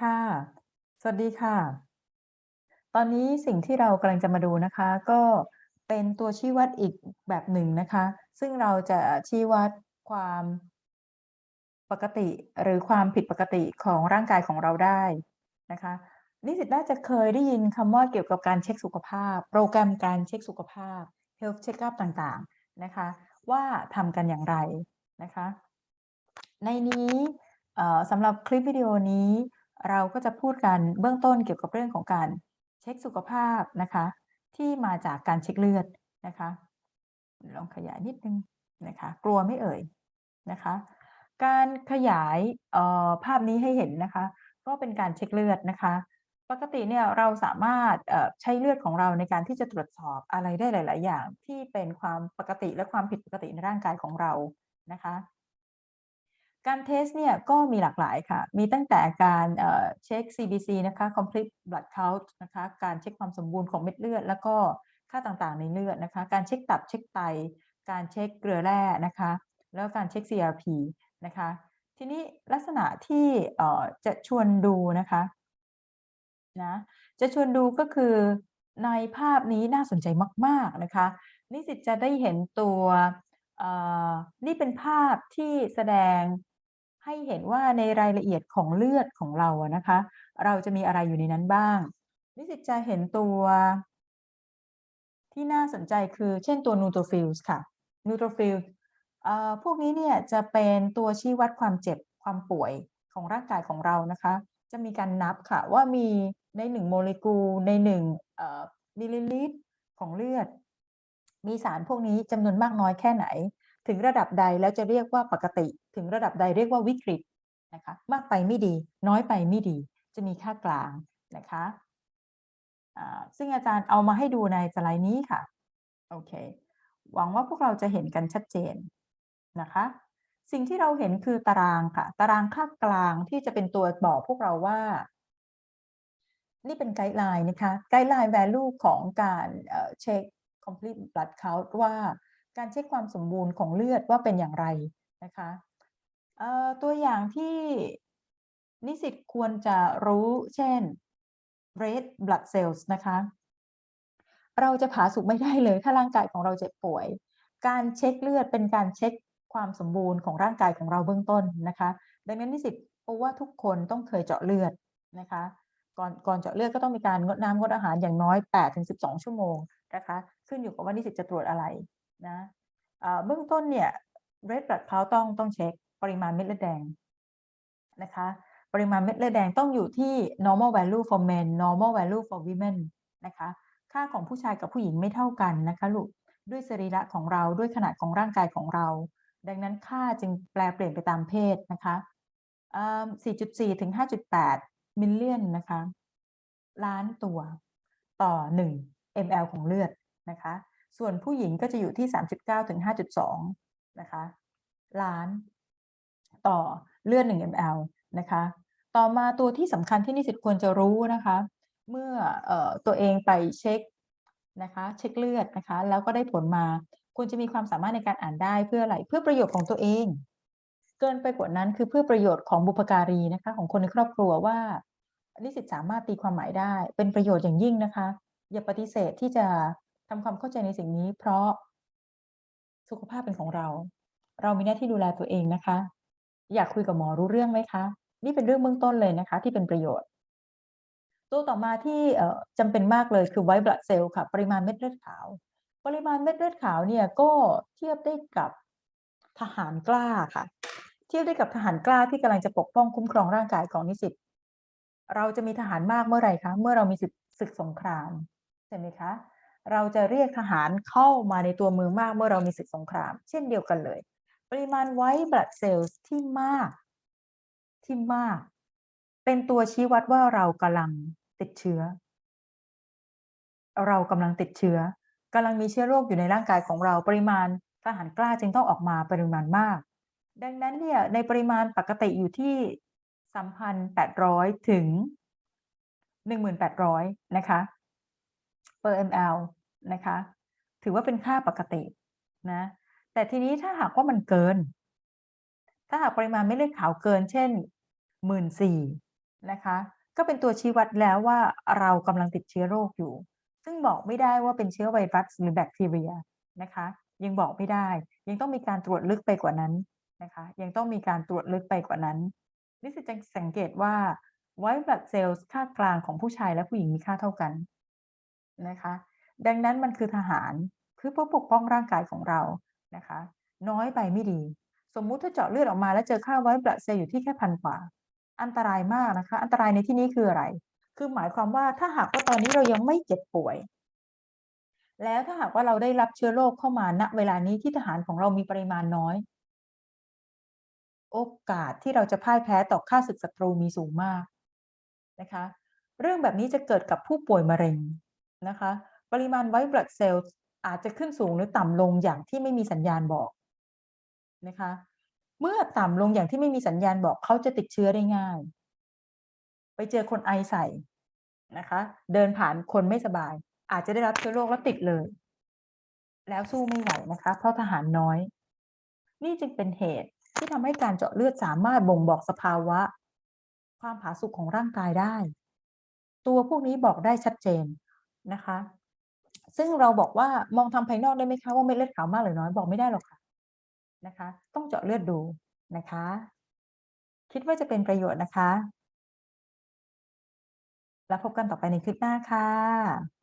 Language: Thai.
ค่ะ สวัสดีค่ะ ตอนนี้สิ่งที่เรากำลังจะมาดูนะคะ ก็เป็นตัวชี้วัดอีกแบบหนึ่งนะคะ ซึ่งเราจะชี้วัดความปกติหรือความผิดปกติของร่างกายของเราได้นะคะ นิสิตน่าจะเคยได้ยินคำว่าเกี่ยวกับการเช็คสุขภาพ โปรแกรมการเช็คสุขภาพ Health Checkup ต่างๆนะคะ ว่าทำกันอย่างไรนะคะ ในนี้สำหรับคลิปวิดีโอนี้ เราก็จะพูดกันเบื้องต้นเกี่ยวกับเรื่องของการเช็คสุขภาพนะคะ ที่มาจากการเช็คเลือดนะคะ ลองขยายนิดนึงนะคะ กลัวไม่เอ่ยนะคะ การขยายเอ่อภาพนี้ให้เห็นนะคะ ก็เป็นการเช็คเลือดนะคะ ปกติเนี่ยเราสามารถเอ่อใช้เลือดของเราในการที่จะตรวจสอบอะไรได้หลาย ๆ อย่างที่เป็นความปกติและความผิดปกติในร่างกายของเรานะคะ การเทสเนี่ยก็มีหลากหลายค่ะ มีตั้งแต่การเช็ค CBC นะคะ Complete Blood Count นะคะ การเช็คความสมบูรณ์ของเม็ดเลือด แล้วก็ค่าต่างๆในเลือดนะคะ การเช็คตับเช็คไต การเช็คเกลือแร่นะคะ แล้วการเช็ค CRP นะคะ ทีนี้ลักษณะที่จะชวนดูนะคะนะจะชวนดูก็คือในภาพนี้น่าสนใจมาก ๆนะคะ นิสิตจะได้เห็นตัวนี่เป็นภาพที่แสดง ให้เห็นว่าในรายละเอียดของเลือดของเราอะนะคะ เราจะมีอะไรอยู่ในนั้นบ้าง นิสิตจะเห็นตัว ที่น่าสนใจคือเช่นตัว Neutrophils ค่ะ Neutrophils เอ่อพวกนี้เนี่ยจะเป็นตัวชี้วัดความเจ็บความป่วยของร่างกายของเรานะคะ จะมีการนับค่ะว่ามีใน1โมเลกุลใน1เอ่อมิลลิลิตรของเลือด มีสารพวกนี้จำนวนมากน้อยแค่ไหน ถึงระดับใดแล้วจะเรียกว่าปกติ ถึงระดับใดเรียกว่าวิกฤตนะคะมากไปไม่ดี น้อยไปไม่ดี จะมีค่ากลางนะคะซึ่งอาจารย์เอามาให้ดูในสไลด์นี้ค่ะโอเคหวังว่าพวกเราจะเห็นกันชัดเจนนะคะ สิ่งที่เราเห็นคือตารางค่ะ ตารางค่ากลางที่จะเป็นตัวบอกพวกเราว่า นี่เป็นไกด์ไลน์นะคะไกด์ไลน์ value ของการเอ่อเช็ค complete blood count ว่าการเช็คความสมบูรณ์ของเลือดว่าเป็นอย่างไรนะคะ เอ่อตัวอย่างที่นิสิตควรจะรู้เช่น red blood cells นะคะ เราจะผาสุกไม่ได้เลย ถ้าร่างกายของเราเจ็บป่วย การเช็คเลือดเป็นการเช็คความสมบูรณ์ของร่างกายของเราเบื้องต้นนะคะ ดังนั้นนิสิตเพราะว่าทุกคนต้องเคยเจาะเลือดนะคะ ก่อนก่อนเจาะเลือดก็ต้องมีการงดน้ำงดอาหารอย่างน้อย 8-12 ชั่วโมงนะคะ ขึ้นอยู่กับว่านิสิตจะตรวจอะไรนะเบื้องต้นเนี่ย red blood count ต้องต้องเช็ค ปริมาณเม็ดเลือดแดงนะคะ ปริมาณเม็ดเลือดแดงต้องอยู่ที่ normal value for men normal value for women นะคะ ค่าของผู้ชายกับผู้หญิงไม่เท่ากันนะคะลูกด้วยสรีระของเราด้วยขนาดของร่างกายของเรา ดังนั้นค่าจึงแปลเปลี่ยนไปตามเพศนะคะ4.4 ถึง 5.8 มิลเลียนนะคะ ล้านตัวต่อ 1 ml ของเลือดนะคะ ส่วนผู้หญิงก็จะอยู่ที่ 39 ถึง 5.2 นะคะ ล้าน ต่อเลือด 1 ml นะคะ ต่อมาตัวที่สำคัญที่นิสิตควรจะรู้นะคะ เมื่ออตัวเองไปเช็คนะคะเช็คเลือดนะคะ แล้วก็ได้ผลมาควรจะมีความสามารถในการอ่านได้เพื่ออะไรเพื่อประโยชน์ของตัวเอง เกินไปกว่านั้นคือเพื่อประโยชน์ของบุพการีนะคะ ของคนในครอบครัวว่านิสิตสามารถตีความหมายได้ เป็นประโยชน์อย่างยิ่งนะคะ อย่าปฏิเสธที่จะทำความเข้าใจในสิ่งนี้ เพราะสุขภาพเป็นของเรา เรามีหน้าที่ดูแลตัวเองนะคะ อยากคุยกับหมอรู้เรื่องไหมคะ นี่เป็นเรื่องเบื้องต้นเลยนะคะ ที่เป็นประโยชน์ ตัวต่อมาที่เอ่อจำเป็นมากเลยคือ white blood cell ค่ะ ปริมาณเม็ดเลือดขาว ปริมาณเม็ดเลือดขาวเนี่ยก็เทียบได้กับทหารกล้าค่ะ เทียบได้กับทหารกล้าที่กำลังจะปกป้องคุ้มครองร่างกายของนิสิตเราจะมีทหารมากเมื่อไหร่คะเมื่อเรามีศึกศึกสงครามใช่ไหมคะเราจะเรียกทหารเข้ามาในตัวเมืองมากเมื่อเรามีศึกสงคราม เช่นเดียวกันเลย ปริมาณ white blood cells ที่มาก ที่มาก เป็นตัวชี้วัดว่าเรากำลังติดเชื้อ เรากำลังติดเชื้อกำลังมีเชื้อโรคอยู่ในร่างกายของเราปริมาณทหารกล้าจึงต้องออกมาปริมาณมาก ดังนั้นเนี่ยในปริมาณปกติอยู่ที่ 3,800 ถึง 1,800 นะคะ per ml นะคะ ถือว่าเป็นค่าปกตินะ แต่ทีนี้ถ้าหากว่ามันเกิน ถ้าหากปริมาณเม็ดเลือดขาวเกิน เช่น14,000นะคะ ก็เป็นตัวชี้วัดแล้วว่าเรากำลังติดเชื้อโรคอยู่ ซึ่งบอกไม่ได้ว่าเป็นเชื้อไวรัสหรือแบคทีเรียนะคะ ยังบอกไม่ได้ ยังต้องมีการตรวจลึกไปกว่านั้นนะคะ ยังต้องมีการตรวจลึกไปกว่านั้นนิสิตจะสังเกตว่า White Blood Cells ค่ากลางของผู้ชายและผู้หญิงมีค่าเท่ากันนะคะ ดังนั้นมันคือทหารเพื่อปกป้องร่างกายของเรา นะคะ น้อยไปไม่ดี สมมุติถ้าเจาะเลือดออกมาแล้วเจอค่า White Blood Cell อยู่ที่แค่พันกว่า อันตรายมากนะคะ อันตรายในที่นี้คืออะไร คือหมายความว่าถ้าหากว่าตอนนี้เรายังไม่เจ็บป่วย แล้วถ้าหากว่าเราได้รับเชื้อโรคเข้ามาณเวลานี้ที่ทหารของเรามีปริมาณน้อย โอกาสที่เราจะพ่ายแพ้ต่อข้าศึกศัตรูมีสูงมากนะคะ เรื่องแบบนี้จะเกิดกับผู้ป่วยมะเร็งนะคะ ปริมาณ White Blood Cells อาจจะขึ้นสูงหรือต่ำลงอย่างที่ไม่มีสัญญาณบอกนะคะ เมื่อต่ำลงอย่างที่ไม่มีสัญญาณบอกเขาจะติดเชื้อได้ง่าย ไปเจอคนไอใส่นะคะ เดินผ่านคนไม่สบาย อาจจะได้รับเชื้อโรคแล้วติดเลย แล้วสู้ไม่ไหวนะคะ เพราะทหารน้อย นี่จึงเป็นเหตุที่ทำให้การเจาะเลือดสามารถบ่งบอกสภาวะ ความผาสุกของร่างกายได้ ตัวพวกนี้บอกได้ชัดเจนนะคะ ซึ่งเราบอกว่ามองทางภายนอกได้ไหมคะว่าเม็ดเลือดขาวมากหรือน้อยบอกไม่ได้หรอกค่ะนะคะ ต้องเจาะเลือดดูนะคะ คิดว่าจะเป็นประโยชน์นะคะ แล้วพบกันต่อไปในคลิปหน้าค่ะ